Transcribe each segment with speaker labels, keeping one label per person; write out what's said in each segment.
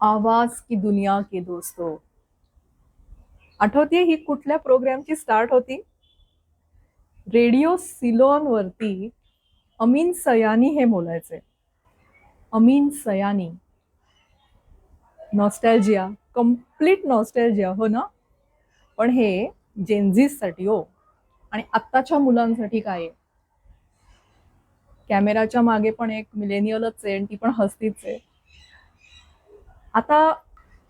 Speaker 1: आवाज की दुनिया के दोस्तों. आठवते ही कुठल्या प्रोग्रामची स्टार्ट होती? रेडिओ सिलॉन वरती अमीन सयानी हे बोलायचे. Ameen Sayani. Nostalgia complete nostalgia हो ना? पण हे जेन्झीजसाठी हो. आणि आत्ताच्या मुलांसाठी काय आहे? कॅमेराच्या मागे पण एक मिलेनियलच आहे आणि ती पण हस्तीच आहे. आता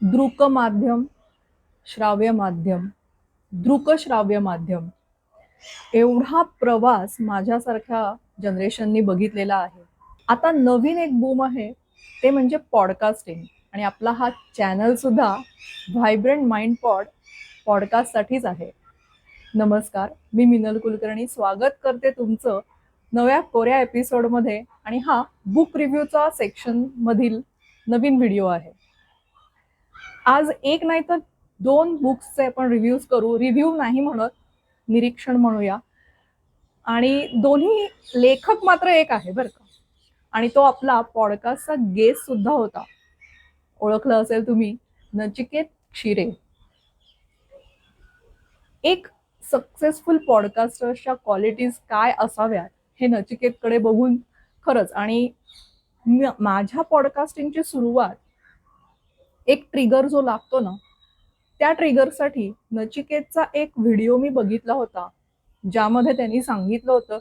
Speaker 1: दृक माध्यम श्राव्य माध्यम दृक श्राव्य माध्यम एवढा प्रवास माझ्यासारख्या जनरेशननी बघितलेला आहे. आता नवीन एक बूम आहे ते म्हणजे पॉडकास्टिंग आणि आपला हा चॅनल सुद्धा व्हायब्रंट माइंड पॉड पॉडकास्टसाठीच आहे. नमस्कार मी मिनल कुलकर्णी स्वागत करते तुमचं नव्या कोऱ्या एपिसोडमध्ये आणि हा बुक रिव्ह्यूचा सेक्शन मधील नवीन व्हिडिओ आहे. आज एक नाही तर दोन बुक्सचे आपण रिव्ह्यूज करू. रिव्ह्यू नाही म्हणत निरीक्षण म्हणूया. आणि दोन्ही लेखक मात्र एक आहे बरं का. आणि तो आपला पॉडकास्टचा गेस्ट सुद्धा होता. ओळखलं असेल तुम्ही नचिकेत क्षीरे. एक सक्सेसफुल पॉडकास्टर्सच्या क्वालिटीज काय असाव्यात हे नचिकेतकडे बघून खरंच. आणि माझ्या पॉडकास्टिंगची सुरुवात एक ट्रिगर जो लागतो ना त्या ट्रिगरसाठी नचिकेतचा एक व्हिडिओ मी बघितला होता ज्यामध्ये त्यांनी सांगितलं होतं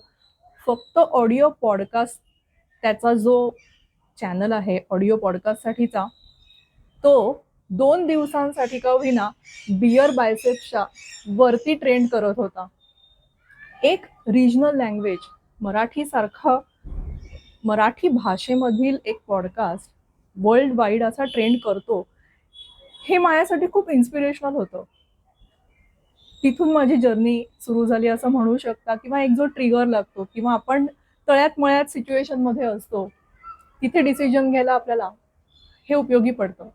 Speaker 1: फक्त ऑडिओ पॉडकास्ट त्याचा जो चॅनल आहे ऑडिओ पॉडकास्टसाठीचा तो दोन दिवसांसाठी का होईना बियर बायसेप्सच्या वरती ट्रेंड करत होता. एक रिजनल लँग्वेज मराठीसारखा मराठी भाषेमधील एक पॉडकास्ट वर्ल्ड वाईड असा ट्रेंड करतो हे माझ्यासाठी खूप इन्स्पिरेशनल होतं. तिथून माझी जर्नी सुरू झाली असं म्हणू शकता किंवा एक जो ट्रिगर लागतो किंवा आपण तळ्यात मळ्यात सिच्युएशनमध्ये असतो तिथे डिसिजन घ्यायला आपल्याला हे उपयोगी पडतं.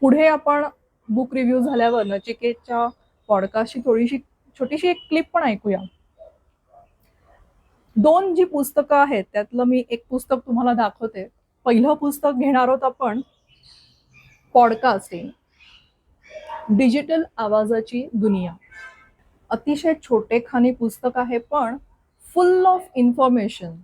Speaker 1: पुढे आपण बुक रिव्ह्यू झाल्यावर नचिकेतच्या पॉडकास्टची थोडीशी छोटीशी एक क्लिप पण ऐकूया. दोन जी पुस्तकं आहेत त्यातलं मी एक पुस्तक तुम्हाला दाखवते. पहिलं पुस्तक घेणार आहोत आपण पॉडकास्टिंग डिजिटल आवाजाची दुनिया. अतिशय छोटेखानी पुस्तक आहे पण फुल ऑफ इन्फॉर्मेशन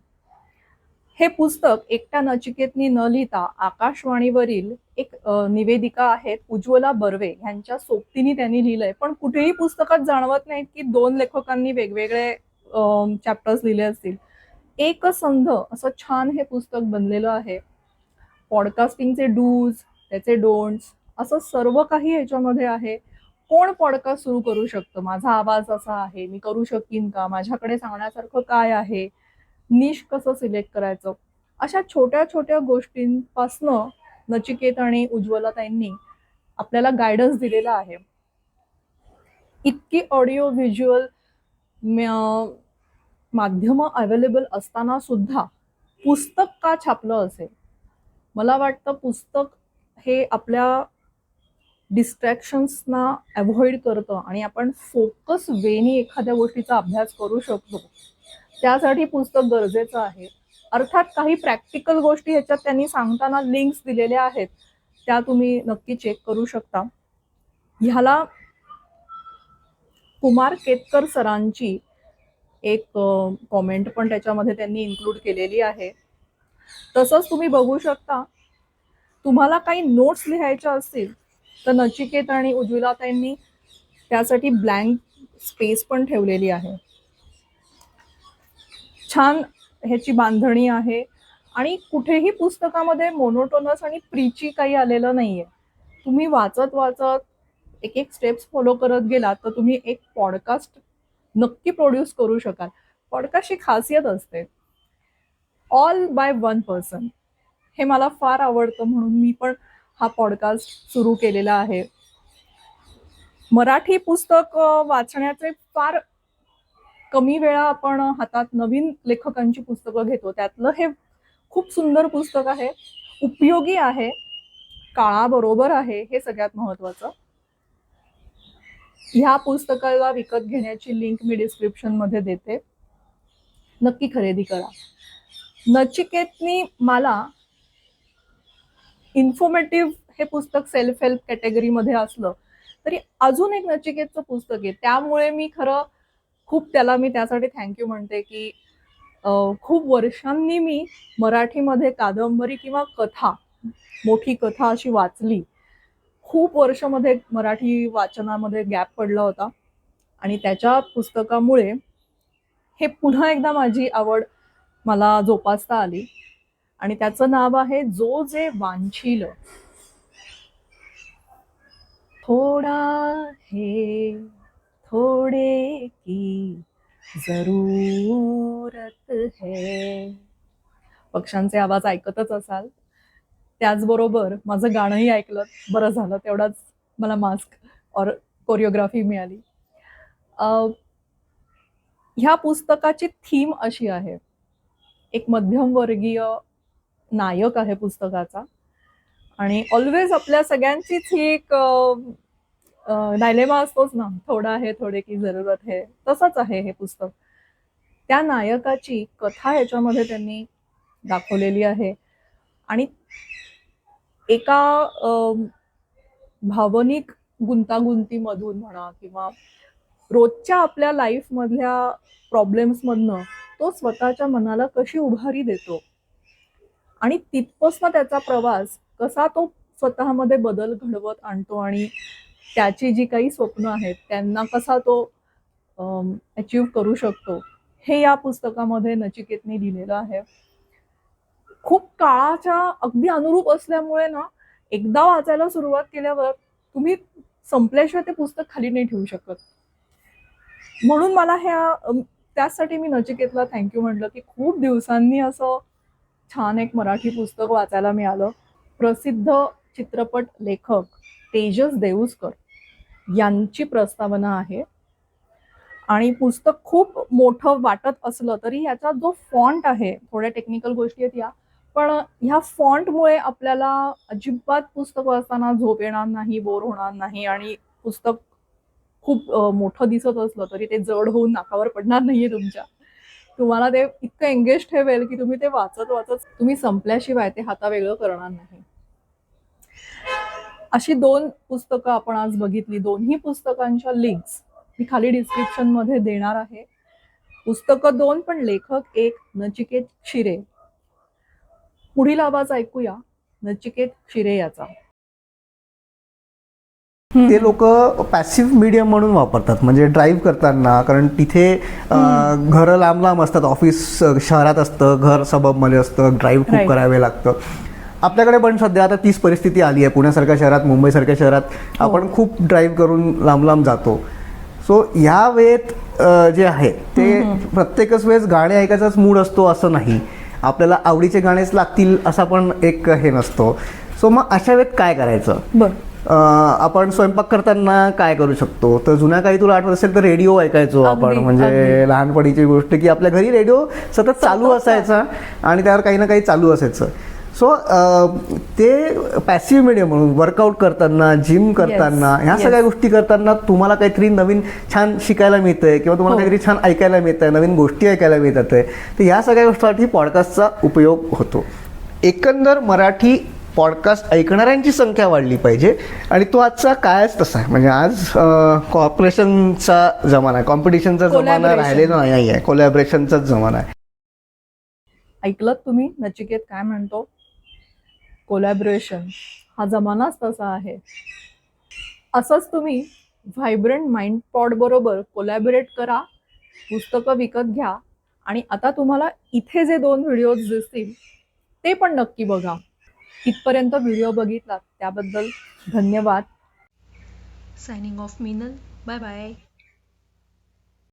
Speaker 1: हे पुस्तक एकट्या नचिकेतनी न लिहिता आकाशवाणीवरील एक निवेदिका आहेत उज्ज्वला बर्वे यांच्या सोबतीने त्यांनी लिहिलंय. पण कुठेही पुस्तकात जाणवत नाहीत की दोन लेखकांनी वेगवेगळे चॅप्टर्स लिहिले असतील. एकसंध असं छान हे पुस्तक बनलेलं आहे. पॉडकास्टिंगचे डूज त्याचे डोंट्स असं सर्व काही ह्याच्यामध्ये आहे. कोण पॉडकास्ट सुरू करू शकतं? माझा आवाज असा आहे. मी करू शकीन का? माझ्याकडे सांगण्यासारखं काय आहे? निश कसं सिलेक्ट करायचं? अशा छोट्या छोट्या गोष्टींपासनं नचिकेत आणि उज्ज्वला ताईंनी आपल्याला गायडन्स दिलेला आहे. इतकी ऑडिओ व्हिज्युअल माध्यमं अवेलेबल असताना सुद्धा पुस्तक का छापलं असेल? मला वाटतं पुस्तक हे आपल्या डिस्ट्रॅक्शन्सना अवॉइड करतं आणि आपण फोकस वेनी एखाद्या गोष्टीचा अभ्यास करू शकतो. त्यासाठी पुस्तक गरजेचं आहे. अर्थात काही प्रॅक्टिकल गोष्टी ह्याच्यात त्यांनी सांगताना लिंक्स दिलेल्या आहेत. त्या तुम्ही नक्की चेक करू शकता. ह्याला कुमार केतकर सरांची एक कॉमेंट पण त्याच्यामध्ये त्यांनी इन्क्लूड केलेली आहे. तसंच तुम्ही बघू शकता तुम्हाला काही नोट्स लिहायच्या असतील तर नचिकेत आणि उज्ज्वलाताईंनी त्यासाठी ब्लँक स्पेस पण ठेवलेली आहे. छान ह्याची बांधणी आहे आणि कुठेही पुस्तकामध्ये मोनोटोनस आणि प्रीची काही आलेलं नाहीये. तुम्ही वाचत वाचत एक एक स्टेप्स फॉलो करत गेलात तर तुम्ही एक पॉडकास्ट नक्की प्रोड्यूस करू शकाल. पॉडकास्टची खासियत असते. ऑल बाय वन पर्सन हे मला फार आवडतं म्हणून मी पण हा पॉडकास्ट सुरू केलेला आहे. मराठी पुस्तक वाचण्याचे फार कमी वेळा आपण हातात नवीन लेखकांची पुस्तकं घेतो. त्यातलं हे खूप सुंदर पुस्तक आहे. उपयोगी आहे. काळाबरोबर आहे. हे सगळ्यात महत्वाचं. ह्या पुस्तकाला विकत घेण्याची लिंक मी डिस्क्रिप्शनमध्ये देते. नक्की खरेदी करा. नचिकेतनी मला इन्फॉर्मेटिव्ह हे पुस्तक सेल्फ हेल्प कॅटेगरीमध्ये असलं तरी अजून एक नचिकेतचं पुस्तक आहे. त्यामुळे मी खरं खूप त्याला मी त्यासाठी थँक्यू म्हणते की खूप वर्षांनी मी मराठीमध्ये कादंबरी किंवा कथा मोठी कथा अशी वाचली. खूप वर्षामध्ये मराठी वाचनामध्ये गॅप पडला होता. आणि त्याच्या पुस्तकामुळे हे पुन्हा एकदा माझी आवड मला जोपासता आली. आणि त्याचं नाव आहे जो जे वांछील. थोडा हे थोडे की जरूरत है. पक्ष्यांचे आवाज ऐकतच असाल. त्याचबरोबर माझं गाणंही ऐकलं. बरं झालं तेवढाच मला मास्क और कोरिओग्राफी मिळाली. ह्या पुस्तकाची थीम अशी आहे. एक मध्यमवर्गीय नायक आहे पुस्तकाचा. आणि ऑलवेज आपल्या सगळ्यांचीच ही एक डायलेमा असतोच ना. थोडा आहे थोडे की जरूरत आहे. तसंच आहे हे पुस्तक. त्या नायकाची कथा याच्यामध्ये त्यांनी दाखवलेली आहे. आणि एका भावनिक गुंतागुंतीमधून म्हणा किंवा रोजच्या आपल्या लाईफमधल्या प्रॉब्लेम्समधनं तो स्वतःच्या मनाला कशी उभारी देतो? आणि तिथपासनं त्याचा प्रवास कसा तो स्वतःमध्ये बदल घडवत आणतो आणि त्याची जी काही स्वप्न आहेत त्यांना कसा तो अचीव करू शकतो हे या पुस्तकामध्ये नचिकेतने लिहिलेलं आहे. खूप काळाच्या अगदी अनुरूप असल्यामुळे ना एकदा वाचायला सुरुवात केल्यावर तुम्ही संपल्याशिवाय ते पुस्तक खाली नाही ठेवू शकत. म्हणून मला ह्या त्यासाठी मी नचिकेतला थँक्यू म्हटलं की खूप दिवसांनी असं छान एक मराठी पुस्तक वाचायला मिळालं. प्रसिद्ध चित्रपट लेखक तेजस देऊसकर यांची प्रस्तावना आहे. आणि पुस्तक खूप मोठं वाटत असलं तरी ह्याचा जो फॉन्ट आहे थोड्या टेक्निकल गोष्टी आहेत या पण ह्या फॉन्टमुळे आपल्याला अजिबात पुस्तक वाचताना झोप येणार नाही बोर होणार नाही आणि पुस्तक खूप मोठं दिसत असलं तरी ते जड होऊन नाकावर पडणार नाहीये तुमच्या. तुम्हाला ते इतकं एंगेज ठेवेल की तुम्ही ते वाचत वाचत तुम्ही संपल्याशिवाय ते हाता वेगळं करणार नाही. अशी दोन पुस्तकं आपण आज बघितली. दोन्ही पुस्तकांच्या लिंक्स मी खाली डिस्क्रिप्शनमध्ये देणार आहे. पुस्तकं दोन पण लेखक एक नचिकेत शिरे. पुढील आवाज ऐकूया. नचिकेत शिरे याचा.
Speaker 2: ते लोक पॅसिव्ह मीडियम म्हणून वापरतात. म्हणजे ड्राईव्ह करताना कारण तिथे घरं लांब लांब असतात. ऑफिस शहरात असतं घर सबबमध्ये असतं ड्राईव्ह खूप. करावे लागतं. आपल्याकडे पण सध्या आता तीच परिस्थिती आली आहे. पुण्यासारख्या शहरात मुंबईसारख्या शहरात
Speaker 1: हो.
Speaker 2: आपण खूप ड्राईव्ह करून लांब लांब जातो. सो ह्या वेळेत जे आहे ते प्रत्येकच वेळेस गाणे ऐकायचाच मूड असतो असं नाही. आपल्याला आवडीचे गाणेच लागतील असा पण एक हे नसतो. सो मग अशा वेळेत काय करायचं?
Speaker 1: बर.
Speaker 2: आपण स्वयंपाक करताना काय करू शकतो तर जुन्या काही तुला आठवत असेल तर रेडिओ ऐकायचो आपण म्हणजे. लहानपणीची गोष्ट की आपल्या घरी रेडिओ सतत चालू असायचा आणि त्यावर काही ना काही चालू असायचं सो ते पॅसिव्ह मीडियम म्हणून वर्कआउट करताना जिम करताना ह्या
Speaker 1: yes.
Speaker 2: सगळ्या गोष्टी करताना तुम्हाला काहीतरी नवीन छान शिकायला मिळतंय किंवा तुम्हाला
Speaker 1: हो.
Speaker 2: काहीतरी छान ऐकायला मिळतंय नवीन गोष्टी ऐकायला मिळतात तर ह्या सगळ्या गोष्टीसाठी पॉडकास्टचा उपयोग होतो एकंदर मराठी पॉडकास्ट ऐकणाऱ्यांची संख्या वाढली पाहिजे. आणि तो आजचा कायच तसा आहे. म्हणजे आज कॉर्पोरेशनचा जमाना आहे. कॉम्पिटिशनचा जमाना. राहिलेला नाही आहे. कोलॅबरेशनचाच जमाना आहे.
Speaker 1: ऐकलत तुम्ही? नचिकेत काय म्हणतो? कोलॅबरेशन हा जमानाच तसा आहे. असंच तुम्ही व्हायब्रंट माइंड पॉड बरोबर कोलॅबरेट करा पुस्तकं विकत घ्या आणि आता तुम्हाला इथे जे दोन व्हिडिओज दिसतील ते पण नक्की बघा. इथपर्यंत व्हिडिओ बघितला त्याबद्दल धन्यवाद.
Speaker 3: Signing off Minal bye bye